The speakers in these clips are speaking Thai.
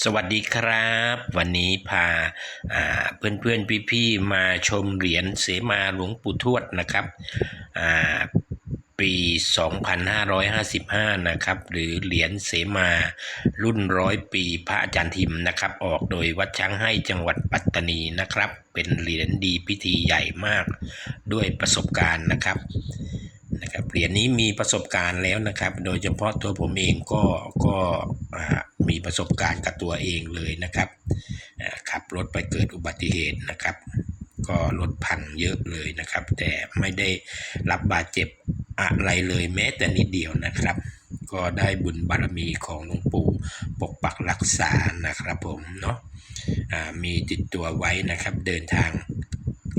สวัสดีครับ วันนี้พาอ่าเพื่อนๆพี่ๆมาชมเหรียญเสมาหลวงปู่ทวดนะครับปี 2555 นะครับ หรือเหรียญเสมารุ่นร้อยปีพระอาจารย์ทิมนะครับ ออกโดยวัดช้างให้จังหวัดปัตตานีนะครับ เป็นเหรียญดีพิธีใหญ่มากด้วยประสบการณ์นะครับนะครับเหรียญนี้มีประสบการณ์แล้วนะครับ โดยเฉพาะตัวผมเองก็ก็อ่า มีประสบการณ์กับตัวเองเลยนะครับขับรถไปเกิดอุบัติเหตุนะครับ ก็รถพังเยอะเลยนะครับ แต่ไม่ได้รับบาดเจ็บอะไรเลยแม้แต่นิดเดียวนะครับ ก็ได้บุญบารมีของหลวงปู่ปกปักรักษานะครับผมเนาะอ่ามีติดตัวไว้นะครับเดินทาง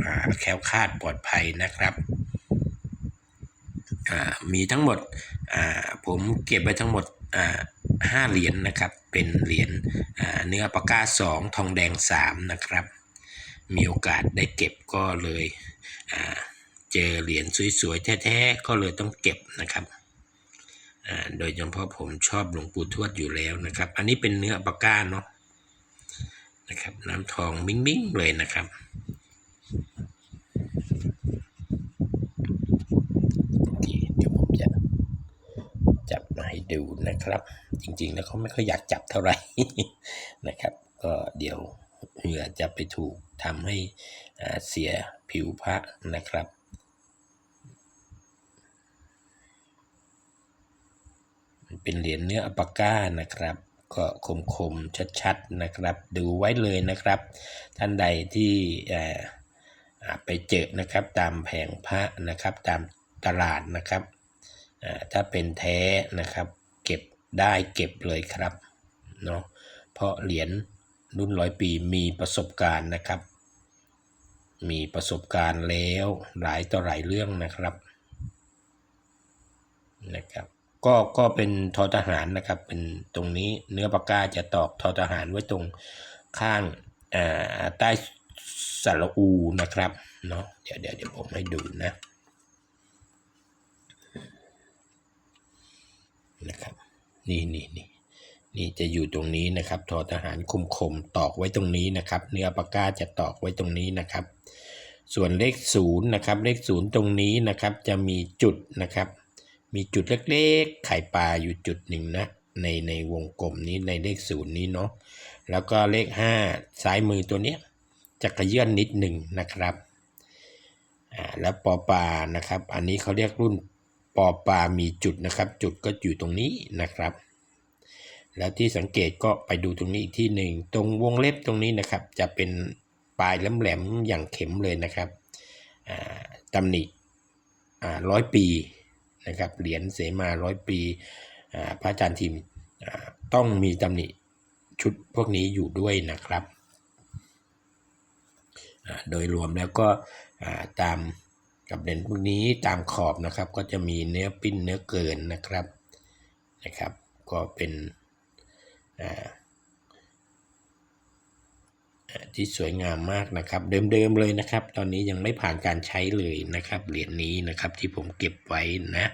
อ่าแคล้วคลาดปลอดภัยนะครับอ่ามีทั้งหมดอ่าผมเก็บไว้ทั้งหมด อ่าห้าเหรียญนะครับ เป็นเหรียญเนื้อปากกาสองทองแดงสามนะครับ มีโอกาสได้เก็บก็เลยเจอเหรียญสวยๆ แท้ๆ ก็เลยต้องเก็บนะครับโดยเฉพาะผมชอบหลวงปู่ทวดอยู่แล้วนะครับ อันนี้เป็นเนื้อปากกาเนาะนะครับ น้ำทองมิ้งๆเลยนะครับ โอเคเดี๋ยวผมจะจับมาให้ ดูนะครับ จริงๆแล้วเขาไม่ค่อยอยากจับเท่าไหร่นะครับ ก็เดี๋ยวเผื่อจะไปถูกทำให้เสียผิวพระนะครับเป็นเหรียญเนื้ออัปาก้านะครับ ก็คมๆชัดๆนะครับ ดูไว้เลยนะครับ ท่านใดที่เออไปเจอนะครับตามแผงพระนะครับตามตลาดนะครับถ้าเป็นแท้นะครับ เก็บได้เก็บเลยครับเนาะเพราะเหรียญรุ่นร้อยปีมีประสบการณ์นะครับ มีประสบการณ์แล้วหลายต่อหลายเรื่องนะครับนะครับก็ก็เป็นทอทหารนะครับ เป็นตรงนี้เนื้อปากกาจะตอกทอทหารไว้ตรงข้างอ่าใต้สระอูนะครับเนาะเดี๋ยวเดี๋ยวเดี๋ยวผมให้ดูนะนะครับ นี่นี่นี่นี่จะอยู่ตรงนี้นะครับทอทหารคมคมตอกไว้ตรงนี้นะครับ เนื้อปากกาจะตอกไว้ตรงนี้นะครับ ส่วนเลขศูนย์นะครับ เลขศูนย์ตรงนี้นะครับ จะมีจุดนะครับ มีจุดเล็กๆ ไข่ปลาอยู่จุดหนึ่งนะในในวงกลมนี้ในเลขศูนย์นี้เนาะแล้วก็เลขห้าซ้ายมือตัวเนี้ยจะกระเยื่อนนิดหนึ่งนะครับอ่าแล้วปอปลานะครับ อันนี้เขาเรียกรุ่น ปอปลามีจุดนะครับ จุดก็อยู่ตรงนี้นะครับ แล้วที่สังเกตก็ไปดูตรงนี้อีกที่หนึ่งตรงวงเล็บตรงนี้นะครับ จะเป็นปลายแหลมๆอย่างเข็มเลยนะครับตำหนิร้อยปีนะครับเหรียญเสมาร้อยปีพระอาจารย์ทิมต้องมีตำหนิชุดพวกนี้อยู่ด้วยนะครับ โดยรวมแล้วก็ตาม กับเหรียญพวกนี้ตามขอบนะครับ ก็จะมีเนื้อปิ้นเนื้อเกินนะครับนะครับ ก็เป็นอ่าที่สวยงามมากนะครับ เดิมๆเลยนะครับ ตอนนี้ยังไม่ผ่านการใช้เลยนะครับ เหรียญนี้นะครับที่ผมเก็บไว้นะ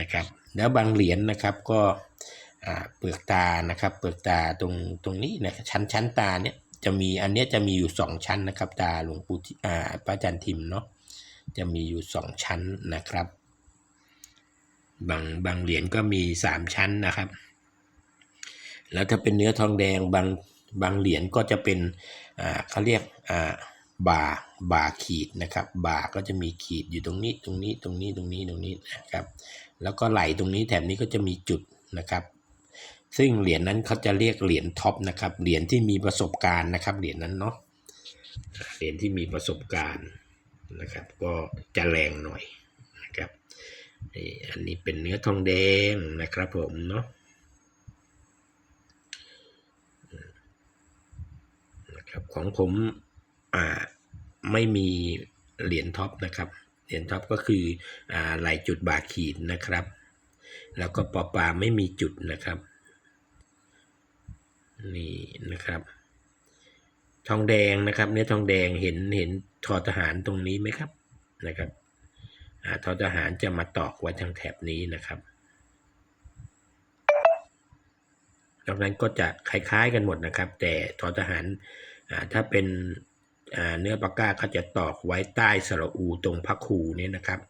นะครับ แล้วบางเหรียญนะครับก็อ่าเปลือกตานะครับ เปลือกตาตรงตรงนี้นะชั้นชั้นตาเนี่ยจะมีอันเนี้ยจะมีอยู่สองชั้นนะครับ ตาหลวงปู่อ่าพระอาจารย์ทิมเนาะ จะมีอยู่สองชั้นนะครับ บางบางเหรียญก็มีสามชั้นนะครับ แล้วถ้าเป็นเนื้อทองแดงบางบางเหรียญก็จะเป็นอ่าเขาเรียกอ่าบ่าบ่าขีดนะครับบ่าก็จะมีขีดอยู่ตรงนี้ตรงนี้ตรงนี้ตรงนี้ตรงนี้นะครับ แล้วก็ไหลตรงนี้แถบนี้ก็จะมีจุดนะครับ ซึ่งเหรียญนั้นเขาจะเรียกเหรียญท็อปนะครับ เหรียญที่มีประสบการณ์นะครับ เหรียญนั้นเนาะ เหรียญที่มีประสบการณ์ นะครับ ก็จะแรงหน่อยนะครับนี่อันนี้เป็นเนื้อทองแดงนะครับผมเนาะนะครับของผมอ่าไม่มีเหรียญท็อปนะครับเหรียญท็อปก็คืออ่าไหลจุดบาขีดนะครับ แล้วก็ปอปลาไม่มีจุดนะครับ นี่นะครับ ทองแดงนะครับ เนื้อทองแดงเห็นเห็นทอทหารตรงนี้ไหมครับนะครับอทอทหารจะมาตอกไว้ทางแถบนี้นะครับนอกนั้นก็จะคล้ายๆกันหมดนะครับ แต่ทอทหารถ้าเป็นเนื้อปากกาเขาจะตอกไว้ใต้สระอูตรงพระคูนี่นะครับ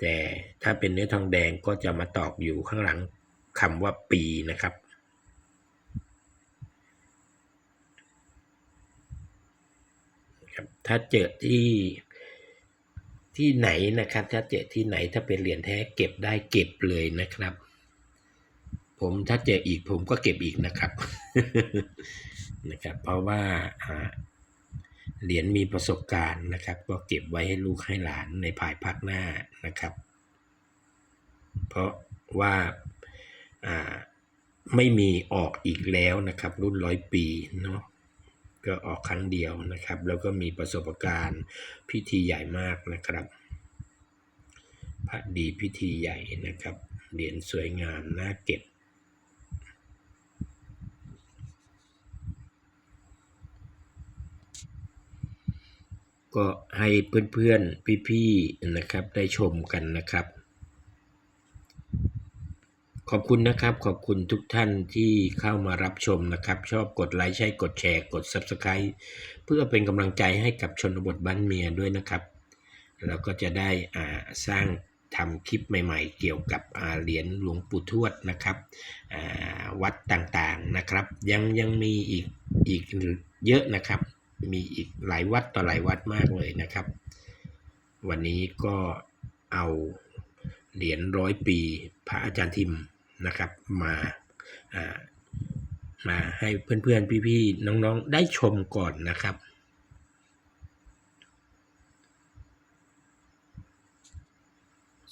แต่ถ้าเป็นเนื้อทองแดงก็จะมาตอกอยู่ข้างหลังคำว่าปีนะครับ ครับ ถ้าเจอที่ที่ไหนนะครับ ถ้าเจอที่ไหนถ้าเป็นเหรียญแท้เก็บได้เก็บเลยนะครับ ผมถ้าเจออีกผมก็เก็บอีกนะครับนะครับ เพราะว่าเหรียญมีประสบการณ์นะครับ ก็เก็บไว้ให้ลูกให้หลานในภายภาคหน้านะครับ เพราะว่าไม่มีออกอีกแล้วนะครับ รุ่นร้อยปีเนาะ ก็ออกครั้งเดียวนะครับ แล้วก็มีประสบการณ์พิธีใหญ่มากนะครับพระดีพิธีใหญ่นะครับ เหรียญสวยงามน่าเก็บ ก็ให้เพื่อนๆ พี่ๆ นะครับได้ชมกันนะครับ ขอบคุณนะครับ ขอบคุณทุกท่านที่เข้ามารับชมนะครับ ชอบกดไลค์ใช่กดแชร์ กด Subscribe เพื่อเป็นกำลังใจให้กับชนบทบ้านเมียด้วยนะครับ แล้วก็จะได้อ่าสร้างทำคลิปใหม่ๆ เกี่ยวกับอาเหรียญหลวงปู่ทวดนะครับอาวัดต่างๆนะครับ ยังยังมีอีกอีกเยอะนะครับ มีอีกหลายวัดต่อหลายวัดมากเลยนะครับ วันนี้ก็เอาเหรียญร้อยปี พระอาจารย์ทิม นะครับมามาให้เพื่อนๆ พี่ๆ น้องๆ ได้ชมก่อนนะครับ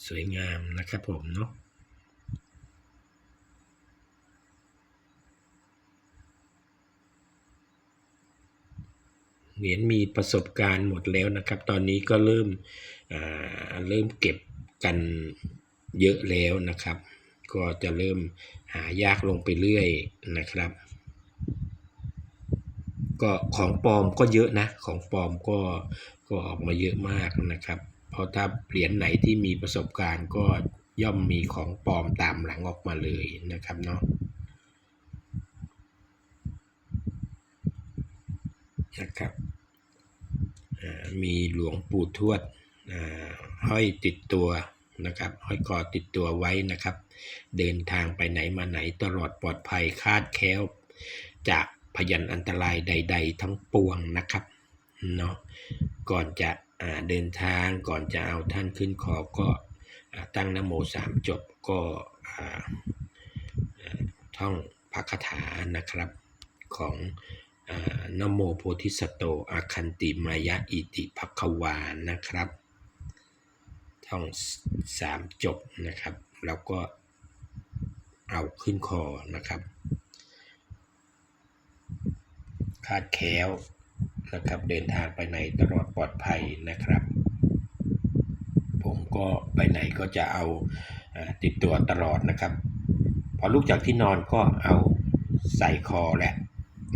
สวยงามนะครับผมเนาะเหรียญมีประสบการณ์หมดแล้วนะครับ ตอนนี้ก็เริ่มเริ่มเก็บกันเยอะแล้วนะครับ ก็จะเริ่มหายากลงไปเรื่อยนะครับ ก็ของปลอมก็เยอะนะ ของปลอมก็ก็ออกมาเยอะมากนะครับ เพราะถ้าเหรียญไหนที่มีประสบการณ์ก็ย่อมมีของปลอมตามหลังออกมาเลยนะครับเนาะนะครับมีหลวงปู่ทวดห้อยติดตัว นะครับห้อยคอติดตัวไว้นะครับ เดินทางไปไหนมาไหนตลอดปลอดภัยคาดแคล้ว จากพยันอันตรายใด ๆ ทั้งปวงนะครับเนาะก่อนจะเดินทางก่อนจะเอาท่านขึ้นคอก็ตั้งนโมสามจบก็ท่องพระคาถานะครับของนโมโพธิสัตโตอาคันติมายะอิติภัควานะครับ ท่องสามจบนะครับ แล้วก็เอาขึ้นคอนะครับ คาดแค้วนะครับ เดินทางไปไหนตลอดปลอดภัยนะครับ ผมก็ไปไหนก็จะเอาติดตัวตลอดนะครับ พอลุกจากที่นอนก็เอาใส่คอแหละ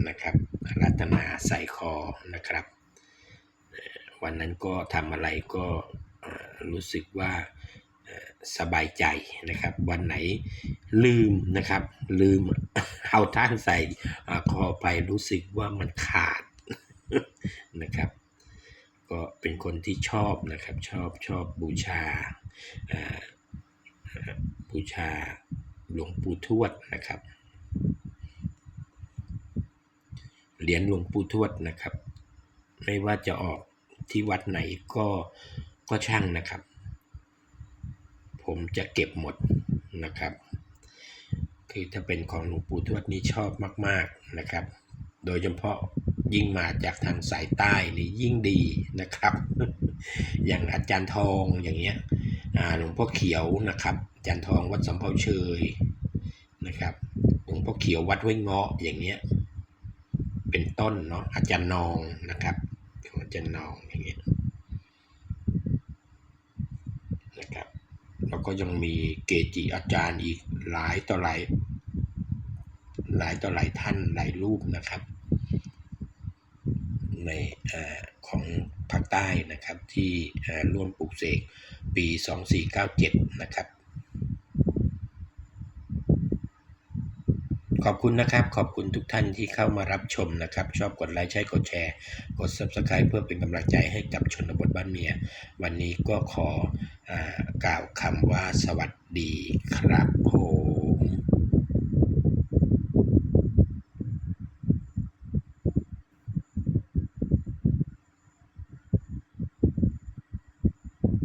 นะครับรัตนาใส่คอนะครับ วันนั้นก็ทำอะไรก็ รู้สึกว่าสบายใจนะครับ วันไหนลืมนะครับ ลืมเอาท่านใส่คอไปรู้สึกว่ามันขาดนะครับ ก็เป็นคนที่ชอบนะครับ ชอบชอบบูชาบูชาหลวงปู่ทวดนะครับเหรียญหลวงปู่ทวดนะครับ ไม่ว่าจะออกที่วัดไหนก็ ก็ช่างนะครับ ผมจะเก็บหมดนะครับ คือถ้าเป็นของหลวงปู่ทวดนี่ชอบมาก ๆนะครับ โดยเฉพาะยิ่งมาจากทางสายใต้นี่ยิ่งดีนะครับ อย่างอาจารย์ทองอย่างเงี้ยหลวงพ่อเขียวนะครับ อาจารย์ทองวัดสำเภาเชยนะครับ หลวงพ่อเขียววัดห้วยเงาะอย่างเงี้ย เป็นต้นเนาะอาจารย์นองนะครับอาจารย์นองอย่างเงี้ยนะครับ แล้วก็ยังมีเกจิอาจารย์อีกหลายต่อหลายหลายต่อหลายท่านหลายรูปนะครับ ในอของภาคใต้นะครับที่ร่วมปลูกเสกปี 2497 นะครับ ขอบคุณนะครับ ขอบคุณทุกท่านที่เข้ามารับชมนะครับ ชอบกดไลค์ใช้กดแชร์ กด Subscribe เพื่อเป็นกำลังใจให้กับชนบทบ้านเมีย วันนี้ก็ขออากล่าวคำว่าสวัสดีครับผม